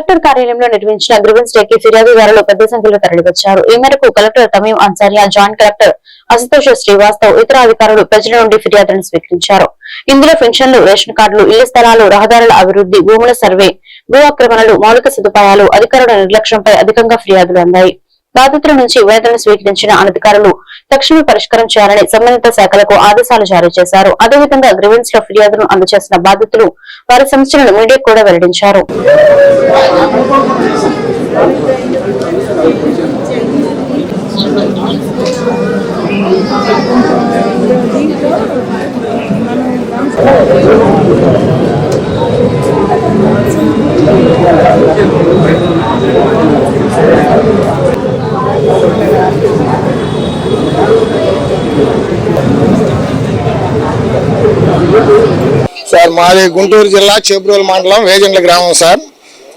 Collector కార్యాలయంలో నిర్వహించిన grievance డేకి ఫిర్యాదుదారులు పెద్ద సంఖ్యలో తరలివచ్చారు. ఈ మేరకు collector Tamim Ansariya joint collector Ashutosh Srivastav ఇతర అధికారులు ప్రజల నుండి ఫిర్యాదులను స్వీకరించారు. ఇందులో పెన్షన్లు రేషన్ కార్డులు ఇళ్ళ స్థలాలు రహదారుల అభివృద్ధి భూముల సర్వే భూ ఆక్రమణలు మౌలిక సదుపాయాలు అధికారుల నిర్లక్ష్యంపై అధికంగా ఫిర్యాదులు అందాయి. బాధితుల నుంచి వేదనలు స్వీకరించిన అనధికారులు తక్షణమే పరిష్కారం చేయాలని సంబంధిత శాఖలకు ఆదేశాలు జారీ చేశారు. అదేవిధంగా గ్రీవెన్స్లో ఫిర్యాదును అందజేసిన బాధితులు వారి సమస్యలను మీడియాకు కూడా వెల్లడించారు. సార్ మాది గుంటూరు జిల్లా చేబ్రోలు మండలం వేజండ్ల గ్రామం సార్.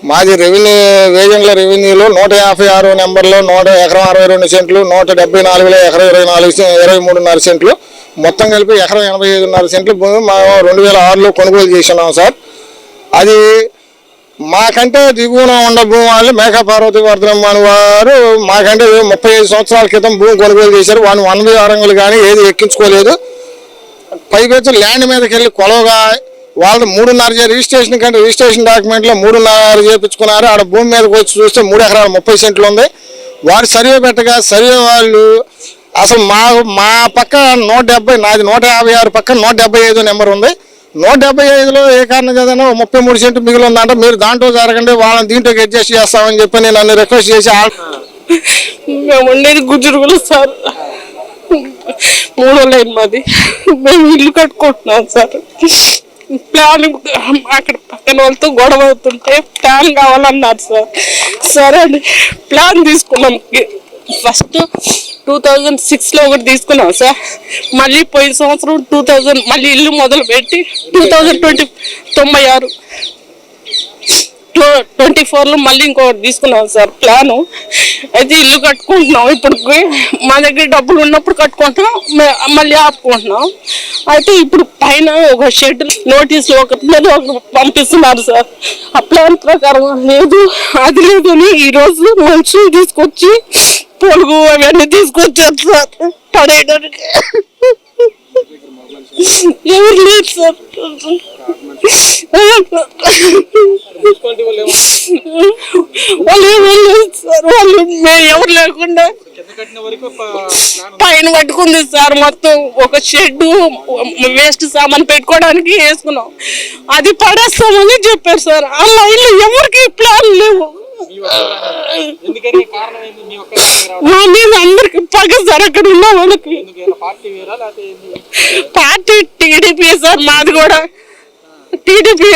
మాది రెవెన్యూ వేజండ్ల రెవెన్యూలో నూట యాభై ఆరు నెంబర్లో నూట ఎకరం అరవై రెండు సెంట్లు నూట డెబ్బై నాలుగులో ఎకరం ఇరవై నాలుగు ఇరవై మూడున్నర సెంట్లు. మొత్తం కలిపి ఎకరం ఎనభై ఐదున్నర సెంట్లు భూమి రెండు వేల ఆరులో కొనుగోలు చేసినాం సార్. అది మాకంటే దిగువన ఉన్న భూమి వాళ్ళు మేఘా పార్వతి వర్ధనం అని వారు మాకంటే ముప్పై ఐదు సంవత్సరాల క్రితం భూమి కొనుగోలు చేశారు. వాళ్ళు వన్ వే కానీ ఏది ఎక్కించుకోలేదు. పైకి వచ్చి ల్యాండ్ మీదకి వెళ్ళి కొలవగా వాళ్ళు మూడున్నర రిజిస్ట్రేషన్ కంటే రిజిస్ట్రేషన్ డాక్యుమెంట్లో మూడున్నర చేపించుకున్నారు. ఆడ భూమి మీదకి వచ్చి చూస్తే మూడు ఎకరాల ముప్పై సెంట్లు ఉంది. వారు సర్వే పెట్టగా సర్వే వాళ్ళు అసలు మా మా పక్క నూట డెబ్బై నాది నూట యాభై ఆరు పక్క నూట డెబ్బై ఐదు నెంబర్ ఉంది. నూట డెబ్బై ఐదులో ఏ కారణం చేదనో ముప్పై మూడు సెంటు మిగిలి ఉందంట. మీరు దాంట్లో జరగండి వాళ్ళని దీంట్లోకి అడ్జస్ట్ చేస్తామని చెప్పి నేను నన్ను రిక్వెస్ట్ చేసి మేము ఉండేది గుజరుగులు సార్. మూడో లైన్ మాది. మేము ఇల్లు కట్టుకుంటున్నాం సార్. ప్లాన్ అక్కడ పక్కన వాళ్ళతో గొడవ అవుతుంటే ప్లాన్ కావాలన్నారు సార్. సరే అండి ప్లాన్ తీసుకున్నాం. ఫస్ట్ టూ థౌజండ్ సిక్స్లో ఒకటి తీసుకున్నాం సార్. మళ్ళీ పోయిన సంవత్సరం టూ థౌజండ్ మళ్ళీ ఇల్లు మొదలు పెట్టి టూ థౌజండ్ ట్వంటీ తొంభై ఆరు. ట్వ ట్వంటీ ఫోర్లో మళ్ళీ ఇంకొకటి తీసుకున్నాం సార్ ప్లాను. అయితే ఇల్లు కట్టుకుంటున్నాం. ఇప్పుడు మా దగ్గర డబ్బులు ఉన్నప్పుడు కట్టుకుంటున్నాం మళ్ళీ ఆపుకుంటున్నాం. అయితే ఇప్పుడు పైన ఒక షెడ్ నోటీస్ ఒక మీద ఒకటి పంపిస్తున్నారు సార్. ఆ ప్లాన్ ప్రకారం లేదు అది లేదు అని ఈరోజు మనుషులు తీసుకొచ్చి పొడుగు అవన్నీ తీసుకొచ్చారు సార్. పడేయడానికి. ఎవరు లేదు సార్. వాళ్ళు సార్ వాళ్ళు మేము ఎవరు లేకుండా పైన కట్టుకుంది సార్ మొత్తం ఒక షెడ్ వేస్ట్ సామాన్ పెట్టుకోవడానికి వేసుకున్నాం. అది పడేస్తామని చెప్పారు సార్. ఆ లైన్లో ఎవరికి ప్లాన్ లేవు. మీ మీద అందరికి పగ సార్ అక్కడ ఉన్న వాళ్ళకి? పార్టీ టీడీపీ సార్ మాది కూడా. టీడీపీ.